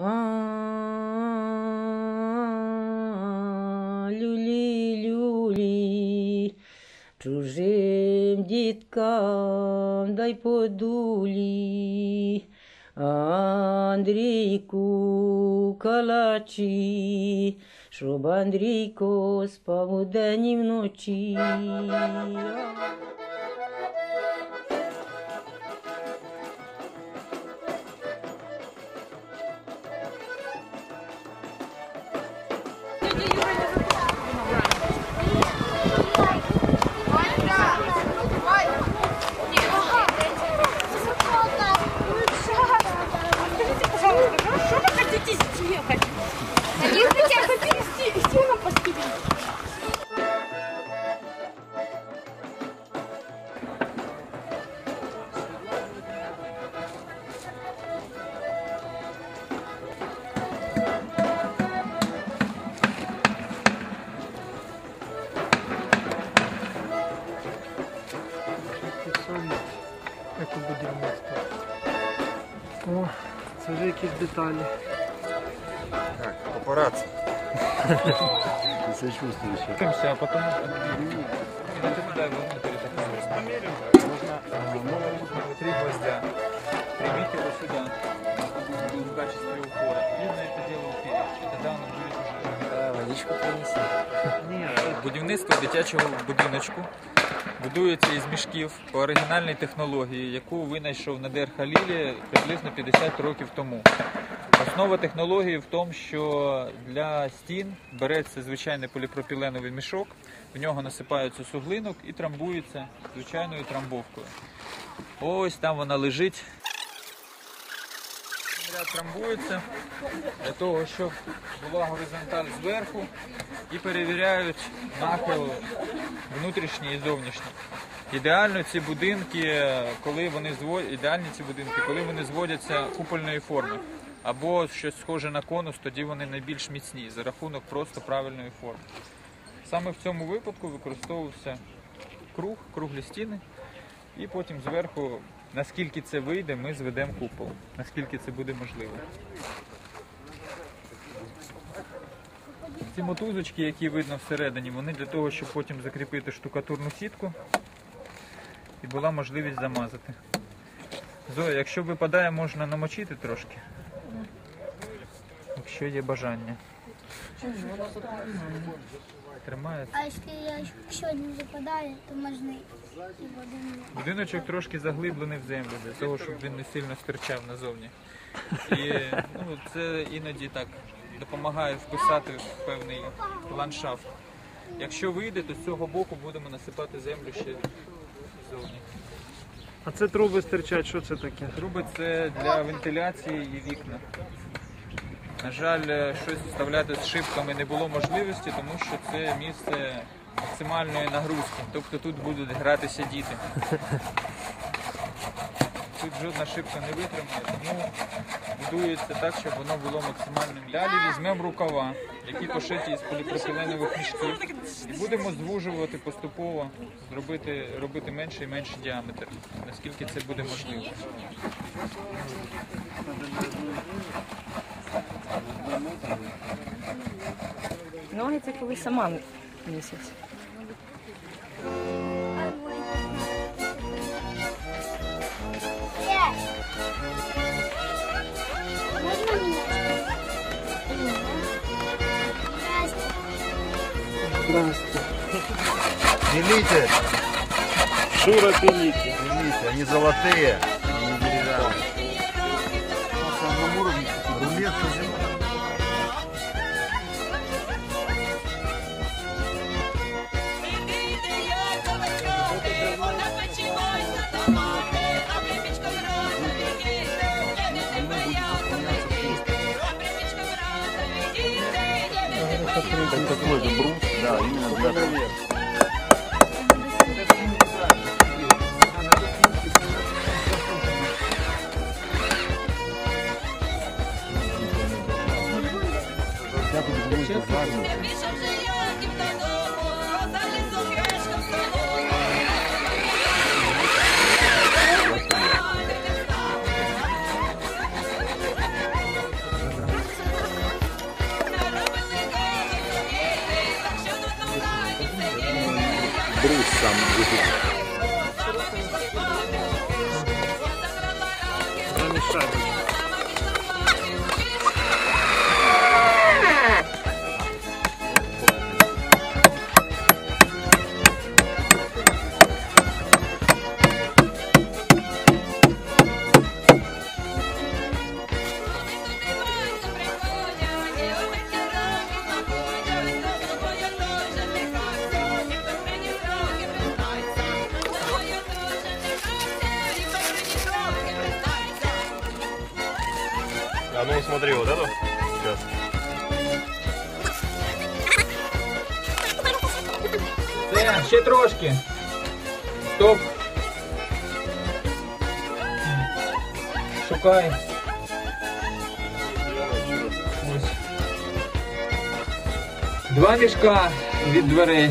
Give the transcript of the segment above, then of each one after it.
А, люлі, люлі, чужим діткам дай подулі. Андрійку калачі, щоб Андрійко спав удень і вночі. Екобудівництва. О, це вже якісь деталі. Так, папараці. А туда его внутрь такой. Померим. Можно три гвоздя. Прибить его сюда. В качестве упора. И на это дело упереть. Тогда оно будет уже... Водичку принеси. Будівництво дитячого будиночку будується із мішків по оригінальній технології, яку винайшов Надер Халілі приблизно 50 років тому. Основа технології в тому, що для стін береться звичайний поліпропіленовий мішок, в нього насипається суглинок і трамбується звичайною трамбовкою. Ось там вона лежить. Земля трамбується для того, щоб була горизонталь зверху і перевіряють нахил внутрішній і зовнішній. Ідеально ці будинки, коли вони зво... ідеальні ці будинки, коли вони зводяться купольної форми. Або щось схоже на конус, тоді вони найбільш міцні за рахунок просто правильної форми. Саме в цьому випадку використовувався круг, круглі стіни, і потім зверху, наскільки це вийде, ми зведемо купол, наскільки це буде можливо. Ці мотузочки, які видно всередині, вони для того, щоб потім закріпити штукатурну сітку і була можливість замазати. Зоя, якщо випадає, можна намочити трошки. Якщо є бажання. Тримається. А якщо не випадає, то можна і води. Будиночок трошки заглиблений в землю, для того, щоб він не сильно стирчав назовні. І ну, це іноді так допомагає вписати в певний ландшафт. Якщо вийде, то з цього боку будемо насипати землю ще ззовні. а це труби стирчать, що це таке? Труби це для вентиляції і вікна. На жаль, е, щось вставляти з шибками не було можливості, тому що це місце максимальної нагрузки. Тобто тут будуть гратися діти. Тут жодна шибка не витримає, тому будується так, щоб воно було максимально. Далі візьмемо рукава, які пошиті з поліпропіленових мішків, і будемо звужувати поступово, зробити, робити менший і менший діаметр, наскільки це буде можливо. Ноги це коли сама місяць. Можна мені? Здрасте. Здрасте. Делите, Шура пиліті. делите, они золотые, они деревянные. Рулет зима. Это такой же брус, да, именно для того. Ну смотри, вот эту. Сейчас. Це, ще трошки. Стоп. Шукай. Ось. Два мішка від дверей.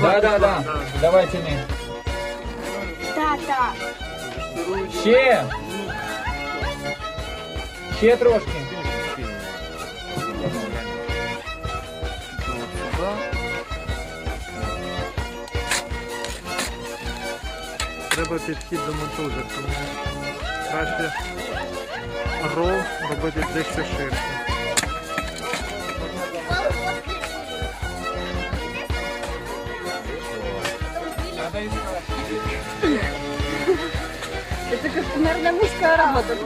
Да, да, да. Давай тяни. Тата. Ще. Ще трошки. Треба підхід до мотузок, тому краще рол робити дещо ширше. Это как, наверное, мужская работа.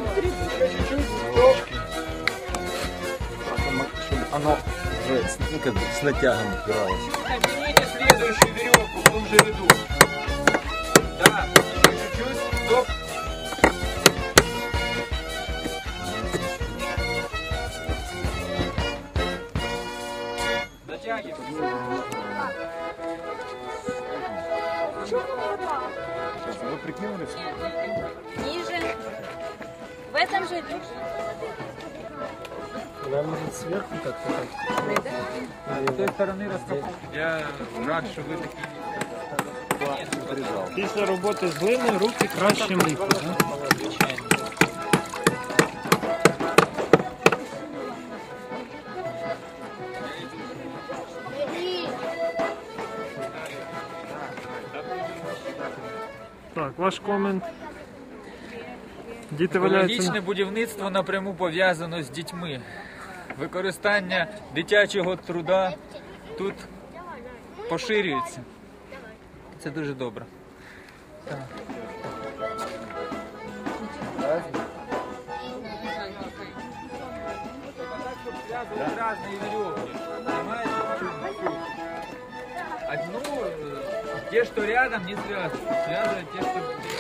Чтобы оно уже с- ну, как бы с натягом упиралось. Натяните следующую веревку в том же ряду. Да, еще чуть-чуть. Стоп. Дотягивай. Сейчас, вы прикинулись? Ниже. В этом же. Але може зверху как-то так. С той стороны раскопал. Я рад, что вы такие Після роботи з глиною руки краще мити. да? Так, ваш комент. Діти валяються. Екологічне будівництво напряму пов'язано з дітьми Використання дитячого труда тут поширюється. Це дуже добре. разные веревки, понимаете? Одну, э, те, что рядом, не связывать. Связывать те, что...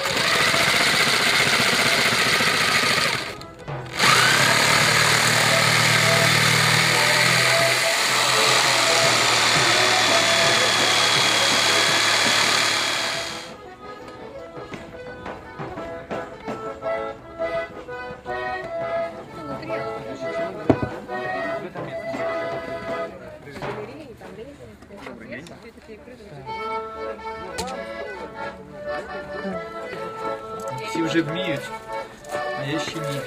Всі вже вміють, а я ще ні.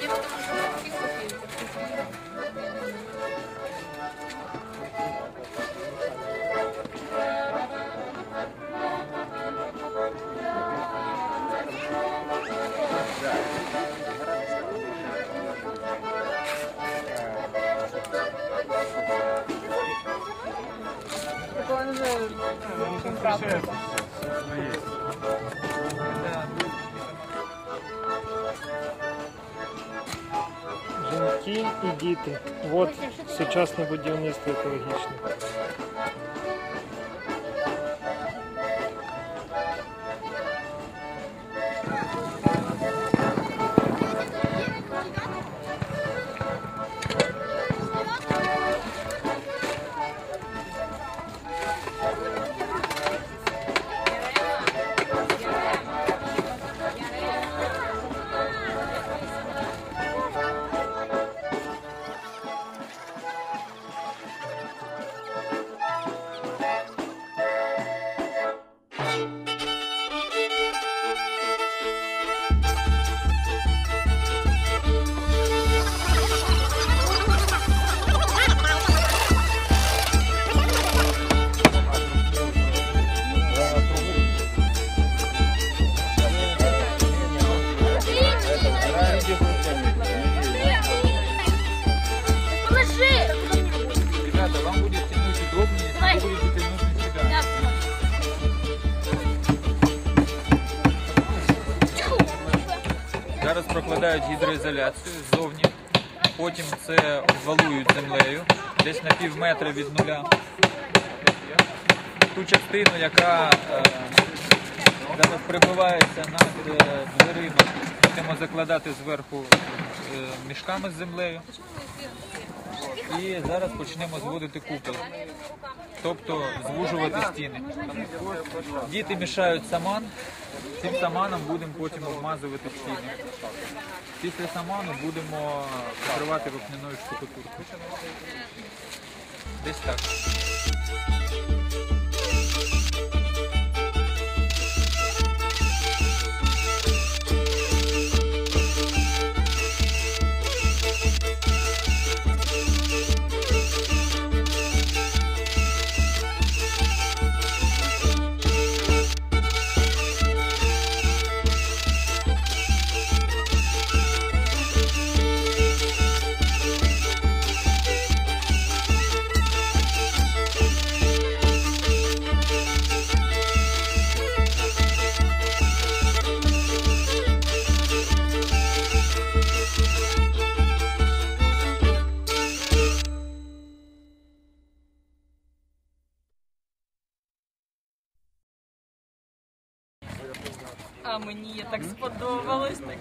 Жінки і діти. От сучасне будівництво екологічне. Прокладають гідроізоляцію ззовні, потім це обвалують землею десь на пів метра від нуля. Ту частину, яка е, зараз прибивається над е, дверима, будемо закладати зверху е, мішками з землею. І зараз почнемо зводити купол, тобто звужувати стіни. Діти мішають саман, цим саманом будемо потім обмазувати стіни. Після саману будемо покривати вапняною штукатуркою. Десь так. Мені так сподобалось. Так